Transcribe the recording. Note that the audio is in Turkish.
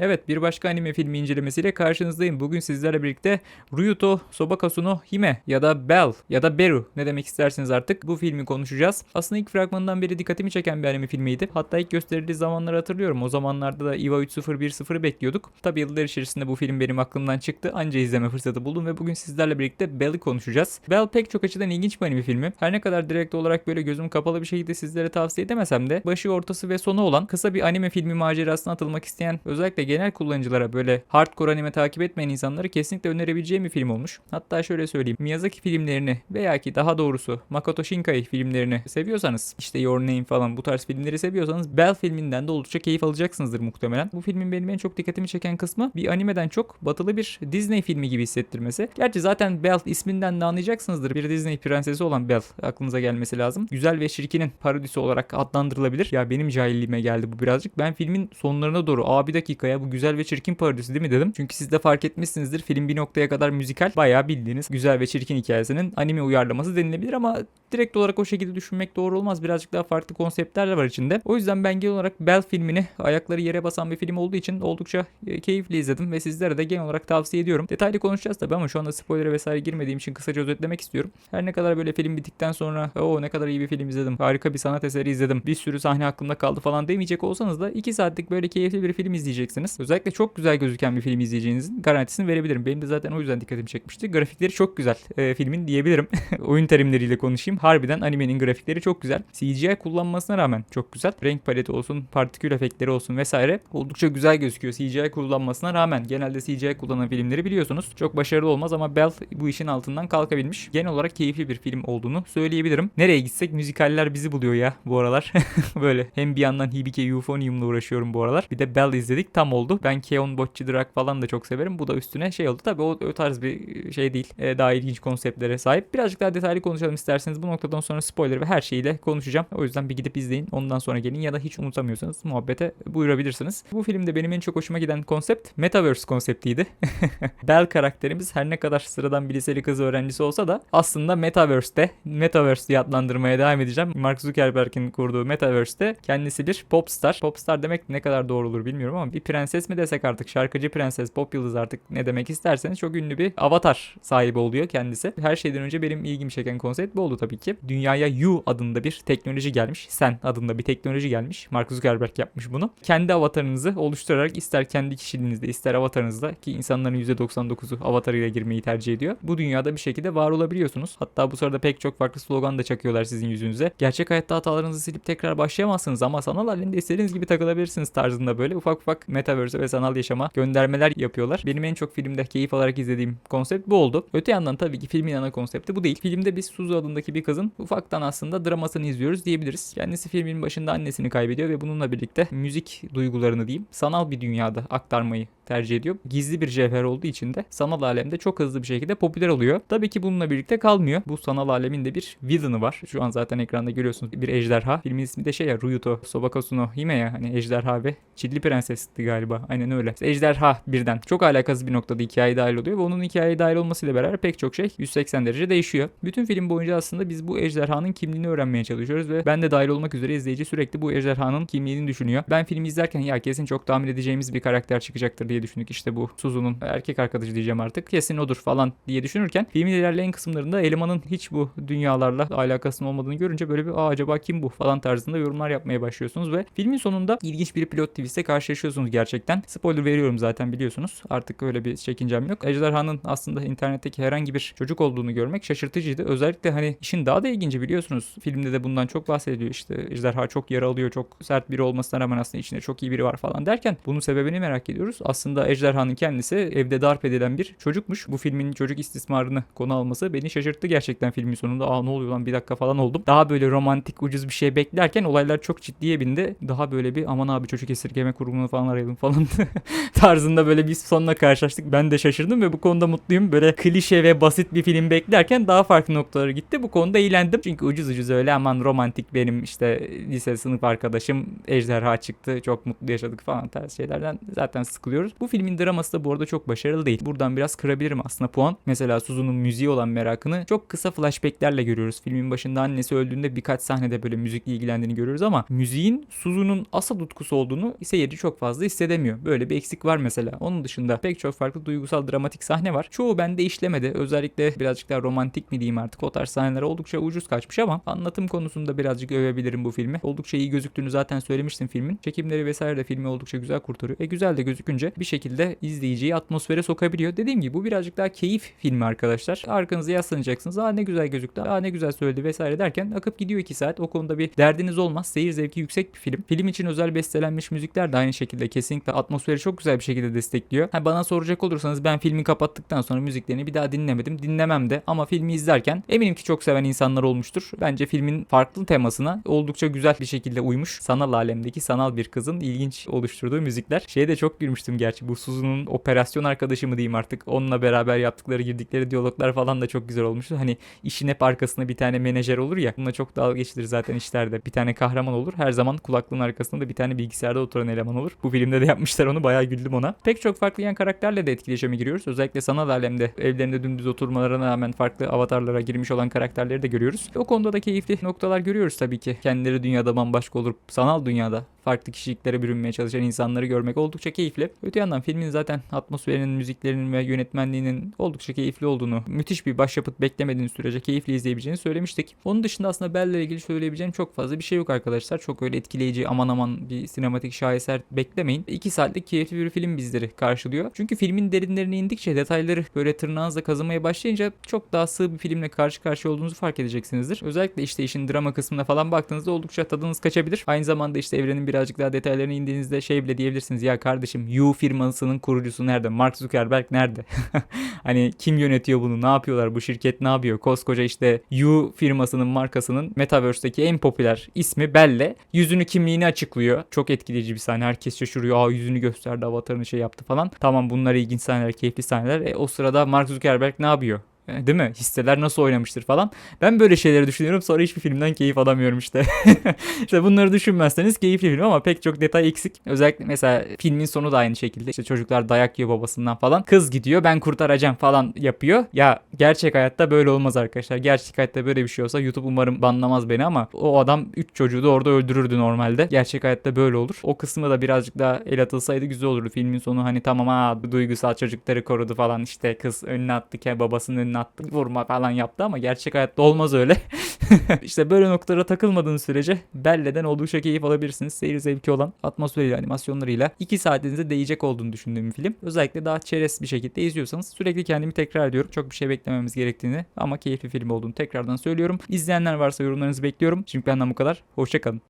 Evet bir başka anime filmi incelemesiyle karşınızdayım. Bugün sizlerle birlikte Ryuto Sobakasu no Hime ya da Bell ya da Beru ne demek isterseniz artık bu filmi konuşacağız. Aslında ilk fragmanından beri dikkatimi çeken bir anime filmiydi. Hatta ilk gösterildiği zamanları hatırlıyorum. O zamanlarda da EVA 3010'ı bekliyorduk. Tabi yıllar içerisinde bu film benim aklımdan çıktı. Anca izleme fırsatı buldum ve bugün sizlerle birlikte Bell'i konuşacağız. Bell pek çok açıdan ilginç bir anime filmi. Her ne kadar direkt olarak böyle gözüm kapalı bir şekilde sizlere tavsiye edemesem de başı ortası ve sonu olan kısa bir anime filmi macerasına atılmak isteyen özellikle genel kullanıcılara böyle hardcore anime takip etmeyen insanları kesinlikle önerebileceğim bir film olmuş. Hatta şöyle söyleyeyim. Miyazaki filmlerini veya ki daha doğrusu Makoto Shinkai filmlerini seviyorsanız işte Your Name falan bu tarz filmleri seviyorsanız Bell filminden de oldukça keyif alacaksınızdır muhtemelen. Bu filmin benim en çok dikkatimi çeken kısmı bir animeden çok batılı bir Disney filmi gibi hissettirmesi. Gerçi zaten Belle isminden de anlayacaksınızdır. Bir Disney prensesi olan Belle aklınıza gelmesi lazım. Güzel ve çirkinin parodisi olarak adlandırılabilir. Ya benim cahilliğime geldi bu birazcık. Ben filmin sonlarına doğru aa bir dakika ya bu güzel ve çirkin parodisi değil mi dedim. Çünkü siz de fark etmişsinizdir. Film bir noktaya kadar müzikal. Bayağı bildiğiniz güzel ve çirkin hikayesinin anime uyarlaması denilebilir ama direkt olarak o şekilde düşünmek doğru olmaz. Birazcık daha farklı konseptler de var içinde. O yüzden ben genel olarak Bell filmini ayakları yere basan bir film olduğu için oldukça e, keyifli izledim ve sizlere de genel olarak tavsiye ediyorum. Detaylı konuşacağız tabii ama şu anda spoiler'e vesaire girmediğim için kısaca özetlemek istiyorum. Her ne kadar böyle film bittikten sonra o ne kadar iyi bir film izledim. Harika bir sanat eseri izledim. Bir sürü sahne aklımda kaldı falan demeyecek olsanız da 2 saatlik böyle keyifli bir film izleyeceksiniz. Özellikle çok güzel gözüken bir film izleyeceğinizin garantisini verebilirim. Benim de zaten o yüzden dikkatimi çekmişti. Grafikleri çok güzel e, filmin diyebilirim. Oyun terimleriyle konuşayım. Harbiden animenin grafikleri çok güzel. CGI kullanmasına rağmen çok güzel. Renk paleti olsun, partikül efektleri olsun vesaire oldukça güzel gözüküyor CGI kullanmasına rağmen. Genelde CGI kullanan filmleri biliyorsunuz. Çok başarılı olmaz ama Bell bu işin altından kalkabilmiş. Genel olarak keyifli bir film olduğunu söyleyebilirim. Nereye gitsek müzikaller bizi buluyor ya bu aralar. Böyle hem bir yandan Hibike Euphonium'la uğraşıyorum bu aralar. Bir de Bell izledik tam oldu. Ben Keon Bocci Drak falan da çok severim. Bu da üstüne şey oldu. Tabii o, o tarz bir şey değil. Ee, daha ilginç konseptlere sahip. Birazcık daha detaylı konuşalım isterseniz. Bu noktadan sonra spoiler ve her şeyiyle konuşacağım. O yüzden bir gidip izleyin. Ondan sonra gelin ya da hiç unutamıyorsanız muhabbete buyurabilirsiniz. Bu filmde benim en çok hoşuma giden konsept Metaverse konseptiydi. Bell karakterimiz her ne kadar sıradan bir liseli kız öğrencisi olsa da aslında Metaverse'te Metaverse diye adlandırmaya devam edeceğim. Mark Zuckerberg'in kurduğu Metaverse'te kendisi bir popstar. Popstar demek ne kadar doğru olur bilmiyorum ama bir prenses mi desek artık şarkıcı prenses, pop yıldız artık ne demek isterseniz çok ünlü bir avatar sahibi oluyor kendisi. Her şeyden önce benim ilgimi çeken konsept bu oldu tabii ki. Dünyaya You adında bir teknoloji gelmiş. Sen adında bir teknoloji gelmiş. Mark Zuckerberg yapmış bunu. Kendi avatarınızı oluşturarak ister kendi kişiliğinizde ister avatarınızda ki insanların %99'u avatarıyla girmeyi tercih ediyor. Bu dünyada bir şekilde var olabiliyorsunuz. Hatta bu sırada pek çok farklı slogan da çakıyorlar sizin yüzünüze. Gerçek hayatta hatalarınızı silip tekrar başlayamazsınız ama sanal halinde istediğiniz gibi takılabilirsiniz tarzında böyle ufak ufak metaverse ve sanal yaşama göndermeler yapıyorlar. Benim en çok filmde keyif alarak izlediğim konsept bu oldu. Öte yandan tabii ki filmin ana konsepti bu değil. Filmde biz Suzu adındaki bir kızın ufaktan aslında dramasını izliyoruz diyebiliriz. Kendisi filmin başında annesini kaybediyor ve bununla birlikte müzik duygularını diyeyim sanal bir dünyada aktarmayı tercih ediyor. Gizli bir cevher olduğu için de sanal alemde çok hızlı bir şekilde popüler oluyor. Tabii ki bununla birlikte kalmıyor. Bu sanal alemin de bir villain'ı var. Şu an zaten ekranda görüyorsunuz bir ejderha. Filmin ismi de şey ya Ryuto Sobakasu no Hime ya hani ejderha ve çilli prensesti galiba. Aynen öyle. Ejderha birden. Çok alakasız bir noktada hikayeye dahil oluyor ve onun hikayeye dahil olmasıyla beraber pek çok şey 180 derece değişiyor. Bütün film boyunca aslında biz bu ejderhanın kimliğini öğrenmeye çalışıyoruz ve ben de dahil olmak üzere izleyici sürekli bu ejderhanın kimliğini düşünüyor. Ben film izlerken ya kesin çok tahmin edeceğimiz bir karakter çıkacaktır diye düşündük. İşte bu Suzu'nun erkek arkadaşı diyeceğim artık. Kesin odur falan diye düşünürken filmin ilerleyen kısımlarında elemanın hiç bu dünyalarla alakasının olmadığını görünce böyle bir Aa, acaba kim bu falan tarzında yorumlar yapmaya başlıyorsunuz ve filmin sonunda ilginç bir pilot twist'e karşılaşıyorsunuz gerçekten. Spoiler veriyorum zaten biliyorsunuz. Artık öyle bir çekincem yok. Ejderhanın aslında internetteki herhangi bir çocuk olduğunu görmek şaşırtıcıydı. Özellikle hani işin daha da ilginci biliyorsunuz. Filmde de bundan çok bahsediyor işte. Ejderha çok yara alıyor, çok sert biri olmasına rağmen aslında içinde çok iyi biri var falan derken bunun sebebini merak ediyoruz. Aslında ejderhanın kendisi evde darp edilen bir çocukmuş. Bu filmin çocuk istismarını konu alması beni şaşırttı gerçekten filmin sonunda. Aa ne oluyor lan bir dakika falan oldum. Daha böyle romantik ucuz bir şey beklerken olaylar çok ciddiye bindi. Daha böyle bir aman abi çocuk esirgeme kurumunu falan arayalım falan tarzında böyle bir sonla karşılaştık. Ben de şaşırdım ve bu konuda mutluyum. Böyle klişe ve basit bir film beklerken daha farklı noktalara gitti. Bu konuda eğlendim. Çünkü ucuz ucuz öyle aman romantik benim işte lise sınıf arkadaşım ejderha çıktı. Çok mutlu yaşadık falan tarz şeylerden zaten sıkılıyoruz. Bu filmin draması da bu arada çok başarılı değil. Buradan biraz kırabilirim aslında puan. Mesela Suzu'nun müziği olan merakını çok kısa flashbacklerle görüyoruz. Filmin başında annesi öldüğünde birkaç sahnede böyle müzikle ilgilendiğini görüyoruz ama müziğin Suzu'nun asıl tutkusu olduğunu seyirci çok fazla hissedemiyor. Böyle bir eksik var mesela. Onun dışında pek çok farklı duygusal dramatik sahne var. Çoğu bende işlemedi. Özellikle birazcık daha romantik mi diyeyim artık o tarz sahneler oldukça ucuz kaçmış ama anlatım konusunda birazcık övebilirim bu filmi. Oldukça iyi gözüktüğünü zaten söylemiştim filmin. Çekimleri vesaire de filmi oldukça güzel kurtarıyor. E güzel de gözükünce bir şekilde izleyiciyi atmosfere sokabiliyor. Dediğim gibi bu birazcık daha keyif filmi arkadaşlar. Arkanıza yaslanacaksınız. Aa ne güzel gözüktü. Aa ne güzel söyledi vesaire derken akıp gidiyor 2 saat. O konuda bir derdiniz olmaz. Seyir zevki yüksek bir film. Film için özel bestelenmiş müzikler de aynı şekilde kesinlikle atmosferi çok güzel bir şekilde destekliyor. Ha, bana soracak olursanız ben filmi kapattıktan sonra müziklerini bir daha dinlemedim. Dinlemem de ama filmi izlerken eminim ki çok seven insanlar olmuştur. Bence filmin farklı temasına oldukça güzel bir şekilde uymuş. Sanal alemdeki sanal bir kızın ilginç oluşturduğu müzikler. Şeye de çok gülmüştüm gerçi. Bu Suzu'nun operasyon arkadaşı mı diyeyim artık. Onunla beraber yaptıkları girdikleri diyaloglar falan da çok güzel olmuştu. Hani işin hep arkasında bir tane menajer olur ya. Bununla çok dalga geçilir zaten işlerde. Bir tane kahraman olur. Her zaman kulaklığın arkasında da bir tane bilgisayarda oturan eleman olur. Bu filmde de yapmışlar onu. Bayağı güldüm ona. Pek çok farklı yan karakterle de etkileşime giriyoruz. Özellikle sanal alemde evlerinde dümdüz oturmalarına rağmen farklı avatarlara girmiş olan karakterleri de görüyoruz. O konuda da keyifli noktalar görüyoruz tabii ki. Kendileri dünyada bambaşka olur. Sanal dünyada farklı kişiliklere bürünmeye çalışan insanları görmek oldukça keyifli. Öte yandan filmin zaten atmosferinin, müziklerinin ve yönetmenliğinin oldukça keyifli olduğunu, müthiş bir başyapıt beklemediğiniz sürece keyifli izleyebileceğini söylemiştik. Onun dışında aslında Belle ile ilgili söyleyebileceğim çok fazla bir şey yok arkadaşlar. Çok öyle etkileyici aman aman bir sinematik şaheser beklemeyin. 2 saatlik keyifli bir film bizleri karşılıyor. Çünkü filmin derinlerine indikçe detayları böyle tırnağınızla kazımaya başlayınca çok daha sığ bir filmle karşı karşıya olduğunuzu fark edeceksinizdir. Özellikle işte işin drama kısmına falan baktığınızda oldukça tadınız kaçabilir. Aynı zamanda işte evrenin birazcık daha detaylarına indiğinizde şey bile diyebilirsiniz. Ya kardeşim You firmasının kurucusu nerede? Mark Zuckerberg nerede? hani kim yönetiyor bunu? Ne yapıyorlar? Bu şirket ne yapıyor? Koskoca işte You firmasının markasının Metaverse'deki en popüler ismi Belle. Yüzünü kimliğini açıklıyor. Çok etkileyici bir sahne. Herkes şaşırıyor. Aa yüzünü gösterdi avatarını şey yaptı falan. Tamam bunlar ilginç sahneler, keyifli sahneler. E, o sırada Mark Zuckerberg ne yapıyor? Değil mi? Hisseler nasıl oynamıştır falan. Ben böyle şeyleri düşünüyorum. Sonra hiçbir filmden keyif alamıyorum işte. işte bunları düşünmezseniz keyifli film ama pek çok detay eksik. Özellikle mesela filmin sonu da aynı şekilde. İşte çocuklar dayak yiyor babasından falan. Kız gidiyor ben kurtaracağım falan yapıyor. Ya gerçek hayatta böyle olmaz arkadaşlar. Gerçek hayatta böyle bir şey olsa YouTube umarım banlamaz beni ama o adam 3 çocuğu da orada öldürürdü normalde. Gerçek hayatta böyle olur. O kısmı da birazcık daha el atılsaydı güzel olurdu. Filmin sonu hani tamam ha duygusal çocukları korudu falan işte kız önüne attı ke babasının önüne attı vurma falan yaptı ama gerçek hayatta olmaz öyle. işte böyle noktalara takılmadığınız sürece Belle'den oldukça keyif alabilirsiniz. Seyir zevki olan atmosferiyle, animasyonlarıyla 2 saatinize değecek olduğunu düşündüğüm bir film. Özellikle daha çerez bir şekilde izliyorsanız sürekli kendimi tekrar ediyorum. Çok bir şey beklememiz gerektiğini ama keyifli film olduğunu tekrardan söylüyorum. İzleyenler varsa yorumlarınızı bekliyorum. Şimdi benden bu kadar. Hoşçakalın.